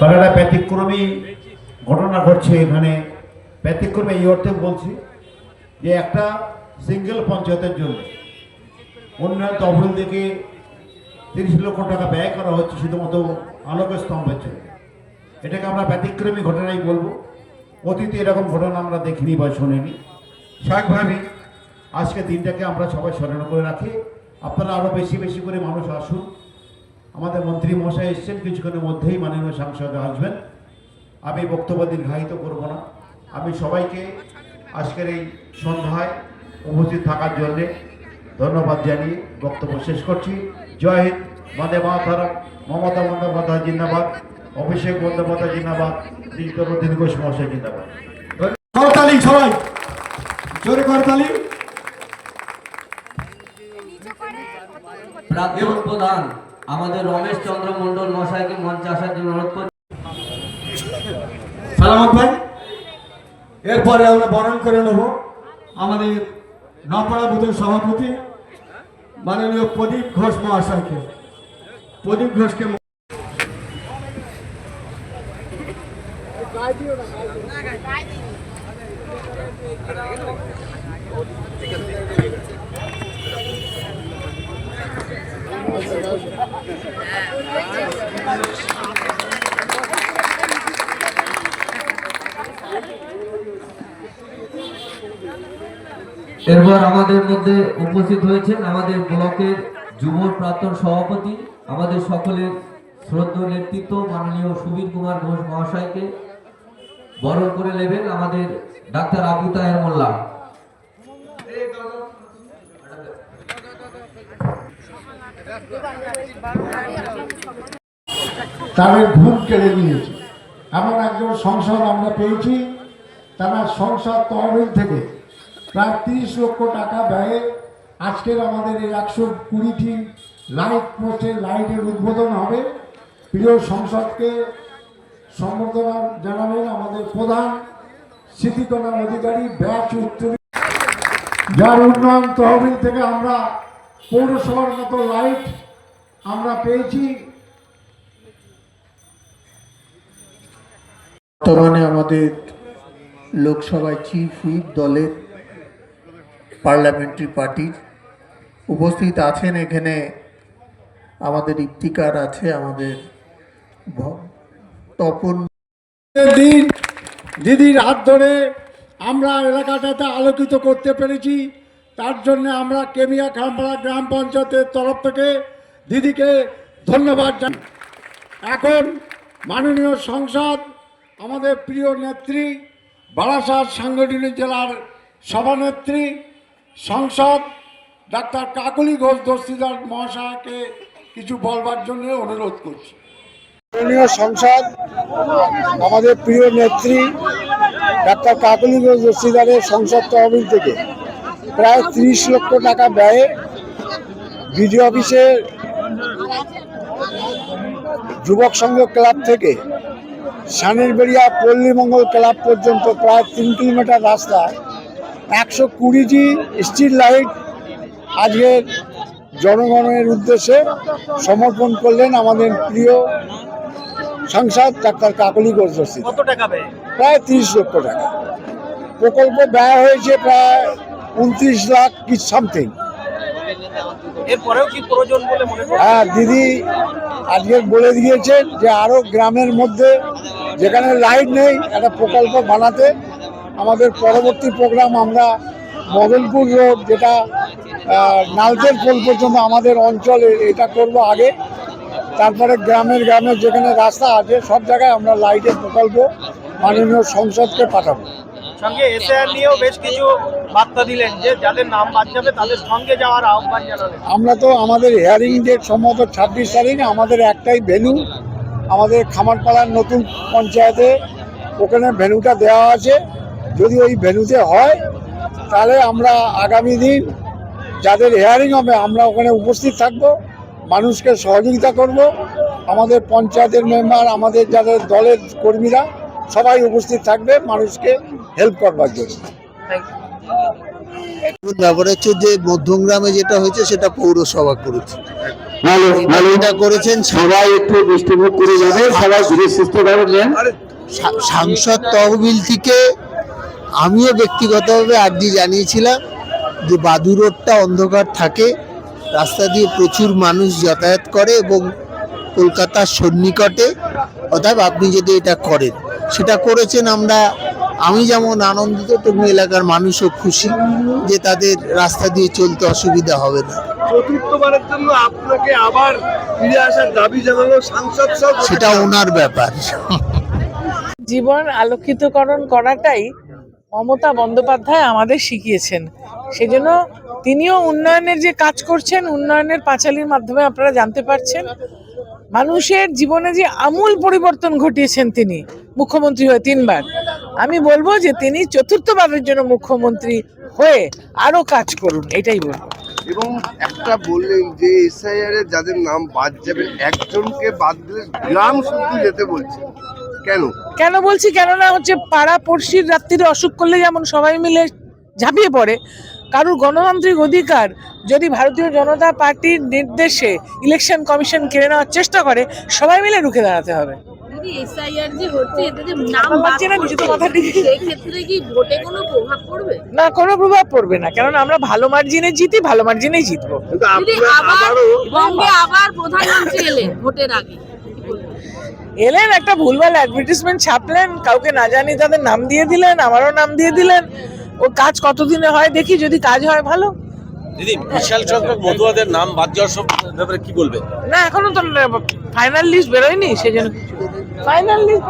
তবে ব্যতিক্রমী ঘটনা ঘটছে এখানে। ব্যতিক্রমী এই অর্থে বলছি যে একটা সিঙ্গেল পঞ্চায়েতের জন্য উন্নয়ন তহবিল থেকে তিরিশ লক্ষ টাকা ব্যয় করা হচ্ছে শুধুমাত্র আলোকের স্তম্ভের জন্য। এটাকে আমরা ব্যতিক্রমী ঘটনাই বলব। অতীতে এরকম ঘটনা আমরা দেখিনি বা শুনিনি। স্বাভাবিকভাবেই আজকে দিনটাকে আমরা সবাই স্মরণ করে রাখি। আপনারা আরও বেশি বেশি করে মানুষ আসুন। আমাদের মন্ত্রী মশাই এসছেন কিছুক্ষণের মধ্যেই মাননীয় সাংসদ আসবেন। আমি বক্তব্য দীর্ঘায়িত করব না। আমি সবাইকে আজকের এই সন্ধ্যায় উপস্থিত থাকার জন্যে ধন্যবাদ জানিয়ে বক্তব্য শেষ করছি। জয় হিন্দ বন্দে মাতারাম মমতা বন্দ্যোপাধ্যায় জিন্দাবাদ অভিষেক বন্দ্যোপাধ্যায় জিন্দাবাদ তরুণ ঘোষ মহাশয় জিন্দাবাদ। করতালি সবাই। জোরে করতালি। প্রধান আমাদের রমেশ চন্দ্র মন্ডল মশাইকে মঞ্চে আসার জন্য অনুরোধ করছি সালামত ভাই, এরপরে আমরা বরণ করে নেব আমাদের নপাড়া বুথের সভাপতি মাননীয় প্রদীপ ঘোষ মহাশয়কে। প্রদীপ ঘোষকে এরপর আমাদের মধ্যে উপস্থিত হয়েছেন আমাদের ব্লকের যুব প্রাক্তন সভাপতি, আমাদের সকলের শ্রদ্ধ নেতৃত্ব মাননীয় সুবীর কুমার ঘোষ মহাশয়কে বরণ করে নেবেন আমাদের ডাক্তার আবু তাহের মোল্লা। তাদের ঘুম কেড়ে নিয়েছে। এমন একজন সংসদ আমরা পেয়েছি, তারা সংসদ তহবিল থেকে প্রায় তিরিশ লক্ষ টাকা ব্যয়ে আজকের আমাদের এই একশো কুড়িটি লাইট পোস্টের লাইটের উদ্বোধন হবে। প্রিয় সংসদকে সম্বর্ধনা জানাবেন আমাদের প্রধান স্মৃতিকণার অধিকারী ব্যাচ উত্তর। যার উন্নয়ন তহবিল থেকে আমরা পৌরসভার মতো লাইট আমরা পেয়েছি। বর্তমানে আমাদের লোকসভায় চিফ হুইপ দলের পার্লামেন্টারি পার্টির উপস্থিত আছেন এখানে। আমাদের ইফতিকার আছে আমাদের তপন। দিন দিদির হাত ধরে আমরা এলাকাটাতে আলোকিত করতে পেরেছি। তার জন্য আমরা কেমিয়া খামপাড়া গ্রাম পঞ্চায়েতের তরফ থেকে দিদিকে ধন্যবাদ জানাই। এখন মাননীয় সংসদ, আমাদের প্রিয় নেত্রী, বারাসাত সাংগঠনিক জেলার সভানেত্রী, সংসদ, ডাক্তার কাকলি ঘোষ দস্তিদার মহাশয়কে কিছু বলবার জন্য অনুরোধ করছি। মাননীয় সংসদ, আমাদের প্রিয় নেত্রী, ডাক্তার কাকলি ঘোষ দস্তিদারের সংসদ তহবিল থেকে প্রায় তিরিশ লক্ষ টাকা ব্যয়ে বিডিও অফিসের যুবক সংঘ ক্লাব থেকে সানেরবেড়িয়া পল্লীমঙ্গল ক্লাব পর্যন্ত প্রায় তিন কিলোমিটার রাস্তা একশো কুড়িটি স্ট্রিট লাইট আজকের জনগণের উদ্দেশ্যে সমর্পণ করলেন আমাদের প্রিয় সাংসদ ডাক্তার কাকলি ব্যয়? প্রায় তিরিশ লক্ষ টাকা। প্রকল্প ব্যয় হয়েছে প্রায় উনত্রিশ লাখ কি সামথিং হ্যাঁ দিদি আজকে বলে দিয়েছেন যে আরও গ্রামের মধ্যে যেখানে লাইট নেই একটা প্রকল্প বানাতে আমাদের পরবর্তী প্রোগ্রাম আমরা মদনপুর রোড যেটা আহ, নালতের পোল পর্যন্ত আমাদের অঞ্চলে এটা করব আগে। তারপরে গ্রামের গ্রামের যেখানে রাস্তা আছে সব জায়গায় আমরা লাইটের প্রকল্প মাননীয় সংসদকে পাঠাবো। সঙ্গে এসআর নিয়েও বেশ কিছু বার্তা দিলেন যে যাদের নাম বাদ যাবে তাদের সঙ্গে যাওয়ার আহ্বান জানালেন। আমরা তো আমাদের হিয়ারিং ডেট সম্ভবত ছাব্বিশ তারিখ, আমাদের একটাই ভেনু আমাদের খামারপাড়ার নতুন পঞ্চায়েতে ওখানে ভেনুটা দেওয়া আছে। যদি ওই ভেনুতে হয়, তাহলে আমরা আগামী দিন যাদের হেয়ারিং হবে, আমরা ওখানে উপস্থিত থাকব, মানুষকে সহযোগিতা করব। আমাদের পঞ্চায়েতের মেম্বার আমাদের যাদের দলের কর্মীরা সবাই উপস্থিত থাকবে মানুষকে হেল্প করবার জন্য। ব্যাপার হচ্ছে যে মধ্যমগ্রামে যেটা হয়েছে সেটা পৌরসভা করেছে। এটা করেছেন সবাই একটু দৃষ্টিমুখ করে যাবে সবাই ধীরে সুস্থ সা- সাংসদ তহবিল থেকে আমিও ব্যক্তিগতভাবে আর্জি জানিয়েছিলাম যে বাদু রোডটা অন্ধকার থাকে রাস্তা দিয়ে প্রচুর মানুষ যাতায়াত করে এবং কলকাতার সন্নিকটে। অর্থাৎ আপনি যদি এটা করেন সেটা করেছেন আমরা আমি যেমন আনন্দিত তেমনি এলাকার মানুষও খুশি যে তাদের রাস্তা দিয়ে চলতে অসুবিধা হবে না। চতুর্থবারের জন্য আপনাকে আবার ফিরে আসার দাবি জানালো সাংসদ সব সেটা ওনার ব্যাপার। জীবন আলোকিতকরণ করাটাই মমতা বন্দ্যোপাধ্যায় আমাদের শিখিয়েছেন। সেজন্য তিনিও উন্নয়নের যে কাজ করছেন উন্নয়নের পাঁচালির মাধ্যমে আপনারা জানতে পারছেন। মানুষের জীবনে যে আমূল পরিবর্তন ঘটিয়েছেন তিনি মুখ্যমন্ত্রী হয়ে তিনবার আমি বলব যে তিনি চতুর্থবারের জন্য মুখ্যমন্ত্রী হয়ে আরও কাজ করুন এটাই বলব। এবং একটা বললেন যে এসআইআর এ যাদের নাম বাদ যাবে একজনকে বাদ দিলে গ্রাম শুদ্ধ যেতে বলছে। কেন? কেন বলছি? কেননা হচ্ছে পাড়া পড়শির রাত্রিরে অসুখ করলে যেমন সবাই মিলে ঝাঁপিয়ে পড়ে কারুর গণতান্ত্রিক অধিকার যদি ভারতীয় জনতা পার্টির নির্দেশে ইলেকশন কমিশন কেড়ে নেওয়ার চেষ্টা করে সবাই মিলে রুখে দাঁড়াতে হবে। না, নিজে তো পড়ছে, কথা ঠিক। সেই ক্ষেত্রে কি ভোটে কোনো প্রভাব পড়বে? না কোনো প্রভাব পড়বে না কেননা আমরা ভালো মার্জিনে জিতি ভালো মার্জিনেই জিতবো। কিন্তু আবার আবারও বঙ্গে আবার প্রধানমন্ত্রী এলেন ভোটের আগে এলেন একটা ভুলভাল অ্যাডভার্টিসমেন্ট ছাপলেন কাউকে না জানি তাদের নাম দিয়ে দিলেন আমারও নাম দিয়ে দিলেন। ও কাজ কতদিনে হয় দেখি যদি কাজ হয় ভালো। দিদি বিশাল সংখ্যক মধুয়াদের নাম বাদ যাওয়ার সব ব্যাপারে কি বলবে? না এখনও তো ফাইনাল লিস্ট বেরোয়নি সেজন্য ফাইনাল লিস্ট